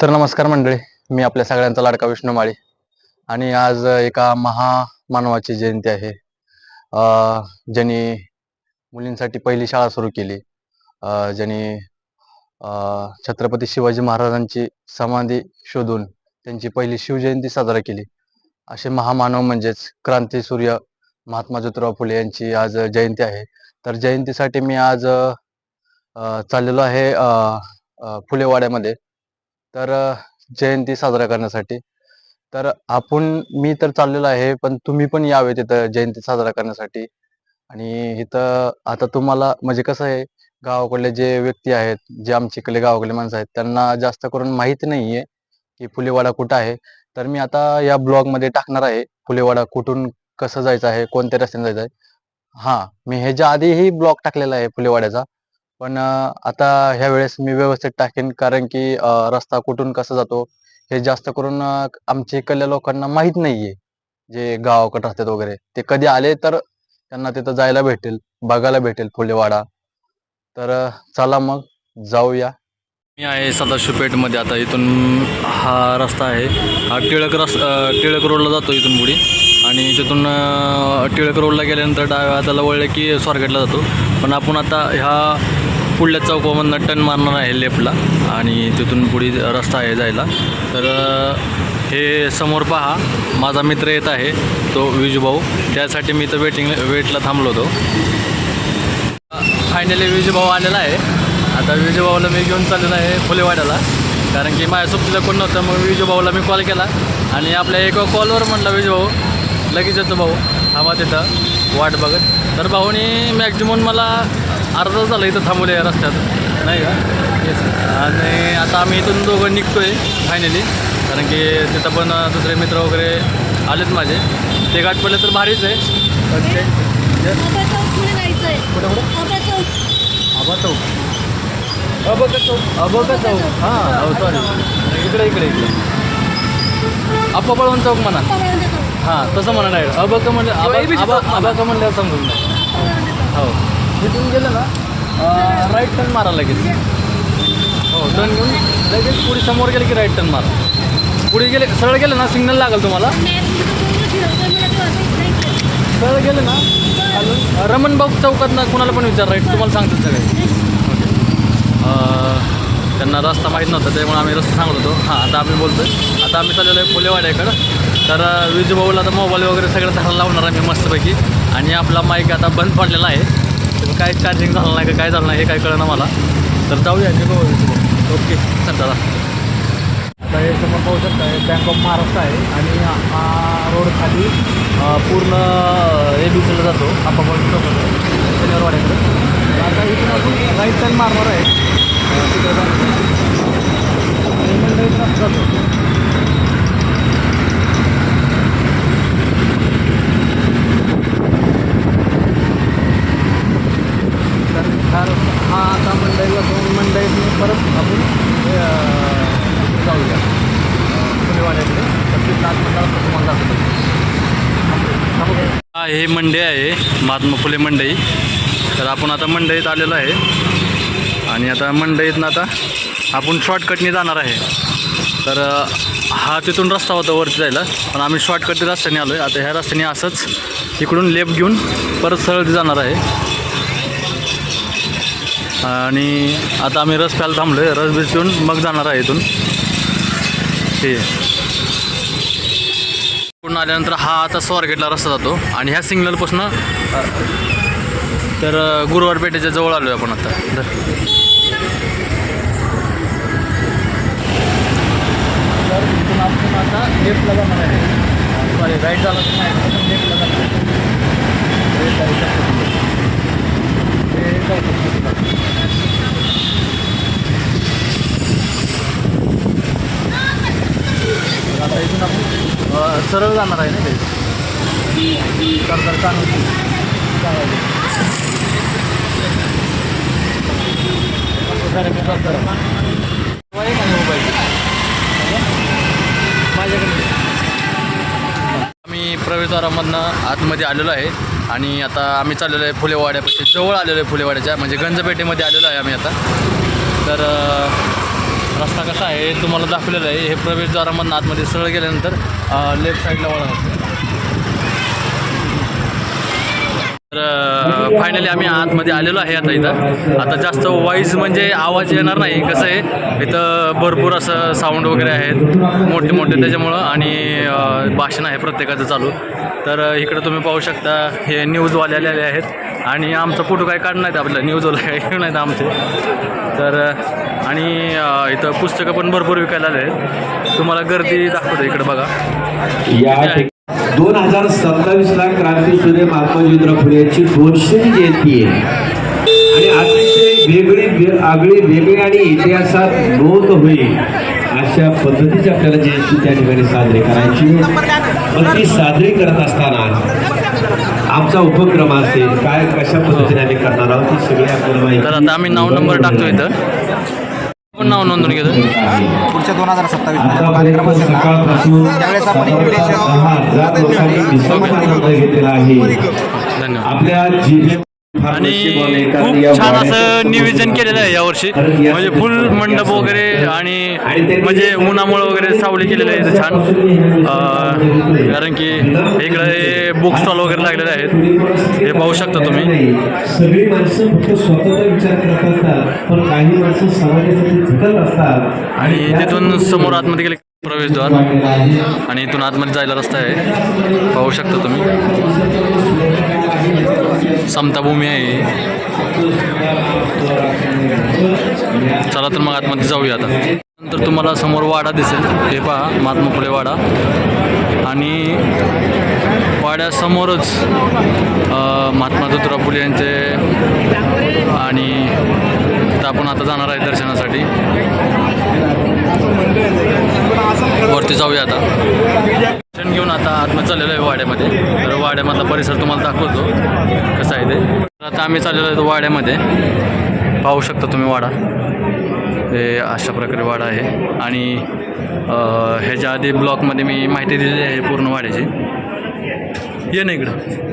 तर नमस्कार मंडळी मी आपल्या सगळ्यांचा लाडका विष्णू माळी. आणि आज एका महामानवाची जयंती आहे. ज्यांनी मुलींसाठी पहिली शाळा सुरू केली. ज्यांनी छत्रपती शिवाजी महाराजांची समाधी शोधून त्यांची पहिली शिवजयंती साजरा केली. असे महामानव म्हणजेच क्रांती सूर्य महात्मा ज्योतिराव फुले यांची आज जयंती आहे. तर जयंतीसाठी मी आज चाललेलो आहे फुलेवाड्यामध्ये. तर जयंती साजरा करण्यासाठी. तर आपण मी तर चाललेलो आहे पण तुम्ही पण यावे तिथं जयंती साजरा करण्यासाठी. आणि इथं आता तुम्हाला म्हणजे कसं आहे गावाकडले जे व्यक्ती आहेत जे आमच्या इकडले गावाकडले माणसं आहेत त्यांना जास्त करून माहीत नाही आहे की फुलेवाडा कुठं आहे. तर मी आता या ब्लॉगमध्ये टाकणार आहे फुलेवाडा कुठून कसं जायचं आहे कोणत्या रस्त्याने जायचं आहे. हां मी ह्याच्या आधीही ब्लॉग टाकलेला आहे फुलेवाड्याचा. पण आता ह्या वेळेस मी व्यवस्थित टाकेन कारण की रस्ता कुठून कसा जातो हे जास्त करून आमच्या इकडल्या लोकांना माहीत नाहीये. जे गावाकडे राहतात वगैरे ते कधी आले तर त्यांना तिथं जायला भेटेल बघायला भेटेल फुलेवाडा. तर चला मग जाऊया. मी आहे सदाशिव पेठमध्ये आता इथून हा रस्ता आहे. हा टिळक रस टिळक रोडला जातो इथून पुढे. आणि तिथून टिळक रोडला गेल्यानंतर डाव्या हाताला वळले की स्वारगेटला जातो. पण आपण आता ह्या पुढल्या चौकामधनं टन मारणार आहे लेफ्टला आणि तिथून पुढे रस्ता आहे जायला. तर हे समोर पहा माझा मित्र येत आहे तो विजूभाऊ त्यासाठी मी तर वेटिंग वेटला थांबलो होतो. फायनली विजूभाऊ आलेला आहे. आता विजूभाऊला मी घेऊन चाललेलो आहे फुलेवाड्याला. कारण की माझ्या सुट्टीला कोण नव्हतं मग विजूभाऊला मी कॉल केला. आणि आपल्या एका कॉलवर म्हटलं विजूभाऊ लगेच येतो भाऊ. थांबा तिथं वाट बघत. तर भाऊनी मॅक्झिमम मला अर्धा झाला इथं थांबवलं या रस्त्यात. नाही का? येस आणि आता आम्ही इथून दोघं निघतो आहे फायनली कारण की तिथं पण दुसरे मित्र वगैरे आलेत माझे. ते गाठ पडले तर भारीच आहे. पण ते कुठं चौक. अबक चौक. अबक चौक? हां हो सॉरी इकडे इकडे इकडे. अप्पा पळवण चौक म्हणा. हां तसं म्हणा नाही अबक म्हणलं आबा म्हणल्यावर समजून हो. तिथून गेलं ना राईट टर्न मारा लगेच हो टर्न घेऊन लगेच पुढे समोर गेले की राईट टर्न मारा. पुढे गेले सरळ गेले ना सिग्नल लागेल तुम्हाला. सरळ गेले ना खालून रमणबाग चौकात ना कुणाला पण विचार राईट तुम्हाला सांगतो सगळे. अं, त्यांना रस्ता माहीत नव्हता त्यामुळे आम्ही रस्ता सांगत होतो. हां आता आम्ही बोलतो आहे आता आम्ही चाललेलो आहे फुलेवाड्याकडं तर विजूभाऊला आता मोबाईल वगैरे सगळं धरायला लावणार आहे मी मस्तपैकी. आणि आपला माईक आता बंद पडलेला आहे. तर काय चार्जिंग झालं नाही का काय झालं नाही हे काय कळलं मला. तर जाऊया विजूभाऊ ओके चल चला. आता हे समोर पाहू शकता हे बँक ऑफ महाराष्ट्र आहे. आणि हा रोड खाली पूर्ण ए बी सीला जातो. आपण शनिवारवाड्याकडे आता इथून अजून राईट टर्न मारणार आहे अं, तिकडे जाऊन. आणि मग इथून असं जातो तर हा रस्ता हा आता मंडईला जाऊन मंडईतून परत आपण अं, जाऊया फुलेवाड्याकडे तर ते लाल मंडळात तुम्हाला दाखवतो हे मंडई आहे महात्मा फुले मंडई. तर आपण आता मंडईत आलेलो आहे. आणि आता मंडईतनं आता आपण शॉर्टकटने जाणार आहे. तर हा तिथून रस्ता होता वरती जायला. पण आम्ही शॉर्टकट रस्त्याने आलो आहे आता ह्या रस्त्याने असंच इकडून लेफ्ट घेऊन परत सरळ जाणार आहे. आणि आता आम्ही रस प्यायला थांबलो आहे रस बीस पिऊन मग जाणार आहे इथून. हे. इकडून आल्यानंतर हा आता स्वारगेटला रस्ता जातो आणि ह्या सिग्नलपासून तर गुरुवार पेठेच्या जवळ आलो आहे आपण आता. आता जाणार आहे सॉरी राईट झाला तर नाही लेफ्टला जाणार आहे Left आहे, इथं पुढे. हे चौकात. तर आता इथून आपण अ, सरळ जाणार आहे ना ते? तर तर चांगलं आम्ही प्रवेशद्वारामधनं आतमध्ये आलेलो आहे आणि आता आम्ही चाललेलो आहे फुलेवाड्यापाशी. जवळ आलेलो आहे फुलेवाड्याच्या म्हणजे गंजपेठेमध्ये आलेलो आहे आम्ही आता. तर रस्ता कसा आहे हे तुम्हाला दाखवलेला आहे. हे प्रवेशद्वारामधून आतमध्ये सरळ गेल्यानंतर लेफ्ट साईडला वळा. तर फायनली आम्ही आतमध्ये आलेलो आहे आता इथं. आता जास्त वाईज म्हणजे आवाज येणार नाही. कसं आहे इथं भरपूर असं साऊंड वगैरे आहेत. मोठे मोठे त्याच्यामुळं आणि भाषण आहे प्रत्येकाचं चालू. तर इकडं तुम्ही पाहू शकता हे न्यूजवाले आलेले आहेत. आणि आमचा फोटो काय काढ नाहीत आपलं. न्यूजवाले काही घेऊन नाहीत आमचे. तर आणि इथं पुस्तकं पण भरपूर विकायला आले आहेत. तुम्हाला गर्दी दाखवतो इकडं बघा. दोन हजार सत्तावीस ला क्रांतीसूर्य महात्मा ज्योतिराव फुले यांची दोनशे जयंती आहे. आणि अतिशय वेगळी आगळी वेगळी आणि इतिहासात नोंद होईल अशा पद्धतीची आपल्याला जयंती त्या ठिकाणी साजरी करायची पण ती साजरी करत असताना आमचा उपक्रम असेल काय कशा पद्धतीने आम्ही करणार आहोत ती सगळी आपल्याला माहिती तर आता आम्ही नऊ नंबर टाकतो इथं. कोण नाव नोंदून घेतो. पुढच्या दोन हजार सत्तावीस साधारणतः दहा हजार लोकांनी विसर्जन घेतलेला आहे. धन्यवाद. आपल्या जिल्हे आणि खूप छान असं नियोजन केलेलं आहे यावर्षी. म्हणजे फुल मंडप वगैरे आणि म्हणजे उन्हामुळं वगैरे सावली केलेलं आहे छान. कारण की इकडे बुक स्टॉल वगैरे लागलेले आहेत हे पाहू शकता तुम्ही. सगळी माणसं फक्त स्वतःचा विचार करत असतात पण काही माणसं समाजासाठी झटत असतात. आणि तिथून समोर आतमध्ये गेले प्रवेशद्वार. आणि इथून आतमध्ये जायला रस्ता आहे. पाहू शकता तुम्ही. समताभूमी आहे चला तर मग आतमध्ये जाऊया आता. नंतर तुम्हाला समोर वाडा दिसेल. हे पहा महात्मा फुले वाडा. आणि वाड्यासमोरच महात्मा ज्योतिराव फुले यांचे आणि तर आपण आता जाणार आहे दर्शनासाठी. वरती जाऊया आता. दर्शन घेऊन आता आतमध्ये चाललेलो आहे वाड्यामध्ये. तर वाड्यामधला परिसर तुम्हाला दाखवतो. कसं आहे ते. तर आता आम्ही चाललेलो आहे वाड्यामध्ये. पाहू शकता तुम्ही वाडा. हे अशा प्रकारे वाडा आहे. आणि ह्याच्या आधी ब्लॉकमध्ये मी माहिती दिलेली आहे पूर्ण वाड्याची. ये ना इकडं.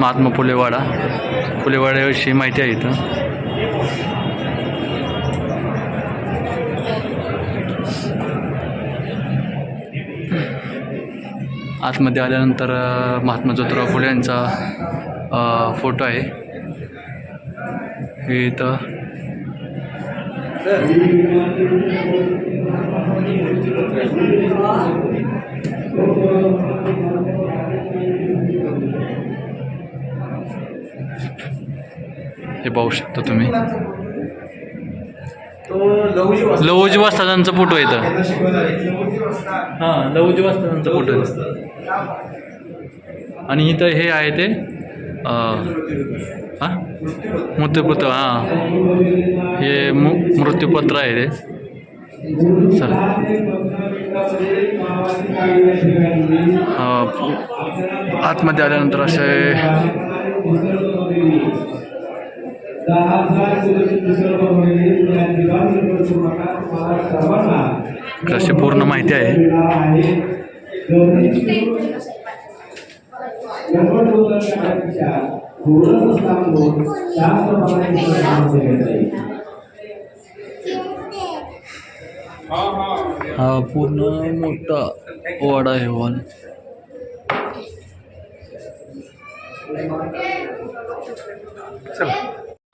महात्मा फुलेवाडा. फुलेवाड्याविषयी माहिती आहे इथं. आतमध्ये आल्यानंतर महात्मा ज्योतिराव फुले यांचा फोटो आहे. हे इथं. हे पाहू शकता तुम्ही. लवजी वस्तादांचा फोटो इथं. हां लवजी वस्तादांचा फोटो आहे. आणि इथं हे आहे ते हां? मृत्यूपत्र हां. हे मु मृत्यूपत्र आहे ते. चल आतमध्ये आल्यानंतर असे अशी पूर्ण माहिती आहे. हा पूर्ण मोठा वाडा आहे हॉल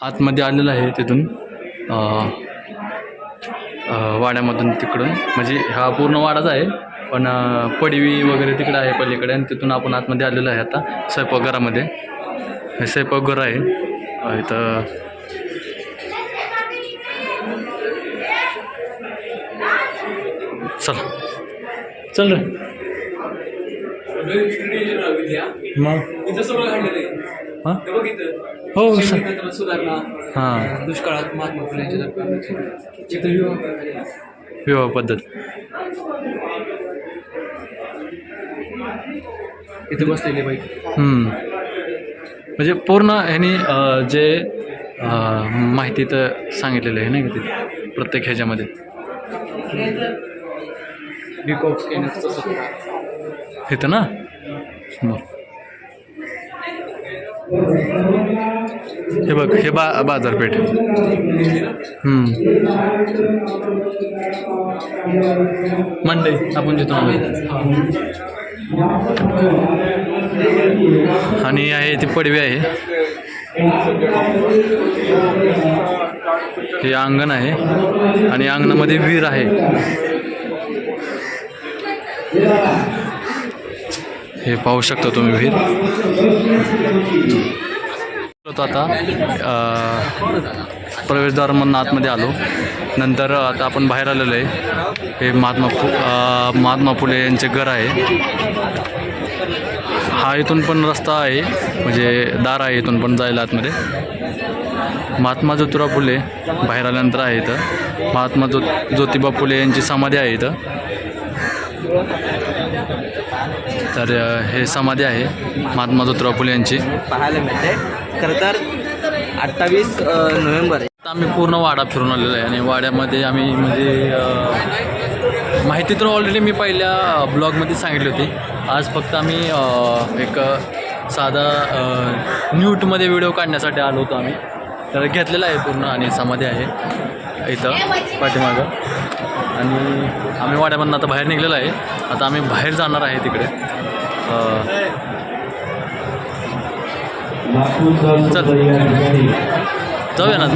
आतमध्ये आलेलं आहे तिथून. वाड्यामधून तिकडून. म्हणजे हा पूर्ण वाडाच आहे पण पडवी वगैरे तिकडं आहे पलीकडे आणि तिथून आपण आतमध्ये आलेलो आहे आता स्वयंपाकघरामध्ये. हे स्वयंपाकघर आहे. इथं चल. चल रे. मग? हां? हो सर. शेतकऱ्यांना सुधारणा हां. दुष्काळात महात्मा फुले यांच्या दरम्यान इथं विवाह. विवाह पद्धत. इथं बसलेले बाई. हम्म. म्हणजे पूर्ण ह्यानी अं, जे अं, माहिती तर सांगितलेलं आहे नाही का ते? प्रत्येक ह्याच्यामध्ये. डिकॉक्स केण्याचं तसं. इथं ना? समोर हे बघ हे बा बाजारपेठ हम्म. मंडई आपण जिथून आलो. आणि आहे ती पडवी आहे हे अंगण आहे आणि अंगणामध्ये विहीर आहे हे पाहू शकता तुम्ही विहीर. होतो आता प्रवेशद्वार म्हणून आतमध्ये आलो. नंतर आता आपण बाहेर आलेलो आहे. हे महात्मा फु महात्मा फुले यांचे घर आहे. हा इथून पण रस्ता आहे. म्हणजे दार आहे इथून पण जायला आतमध्ये. महात्मा ज्योतिराव फुले बाहेर आल्यानंतर आहे इथं. महात्मा ज्यो ज्योतिबा फुले यांची समाधी आहे इथं. तर हे समाधी आहे महात्मा ज्योतिराव फुले यांची. पाहायला मिळते. खरं तर अठ्ठावीस नोव्हेंबर आता आम्ही पूर्ण वाडा फिरून आलेलो आहे आणि वाड्यामध्ये आम्ही म्हणजे माहिती तर ऑलरेडी मी पहिल्या ब्लॉगमध्ये सांगितली होती. आज फक्त आम्ही एक साधा न्यूटमध्ये व्हिडिओ काढण्यासाठी आलो होतो आम्ही. तर घेतलेला आहे पूर्ण आणि समाधी आहे. इथं पाठीमागं. आणि आम्ही वाड्यामधून आता बाहेर निघलेलो आहे. आता आम्ही बाहेर जाणार आहे तिकडे. चल. जाऊया ना.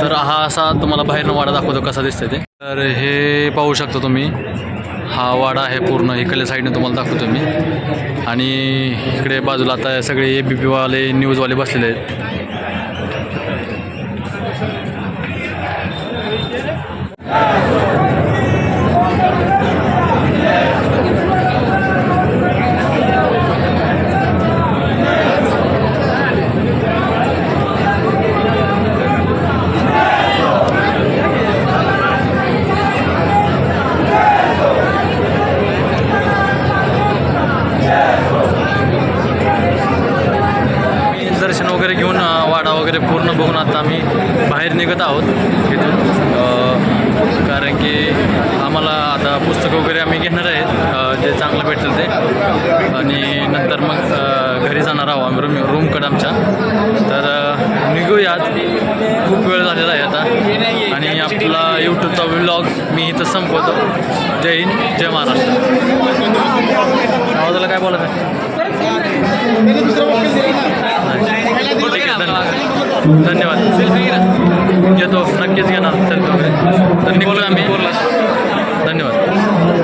तर हा असा तुम्हाला बाहेरनं वाडा दाखवतो कसा दिसतंय ते. तर हे पाहू शकता तुम्ही. हा वाडा आहे पूर्ण. इकडल्या साईडने तुम्हाला दाखवतो मी. आणि इकडे बाजूला आता सगळे ए बी पीवाले न्यूजवाले बसलेले आहेत. आम्ही आमच्या. तर निघूयात. खूप वेळ झालेला आहे आता. आणि आपला यूट्यूबचा व्लॉग मी इथं संपवतो. जय हिंद जय महाराष्ट्र. आवाजाला काय बोलत आहे धन्यवाद. सेल्फी घेतो. नक्कीच घेणार. सेल्फी तर निघूया आम्ही. बोलला धन्यवाद.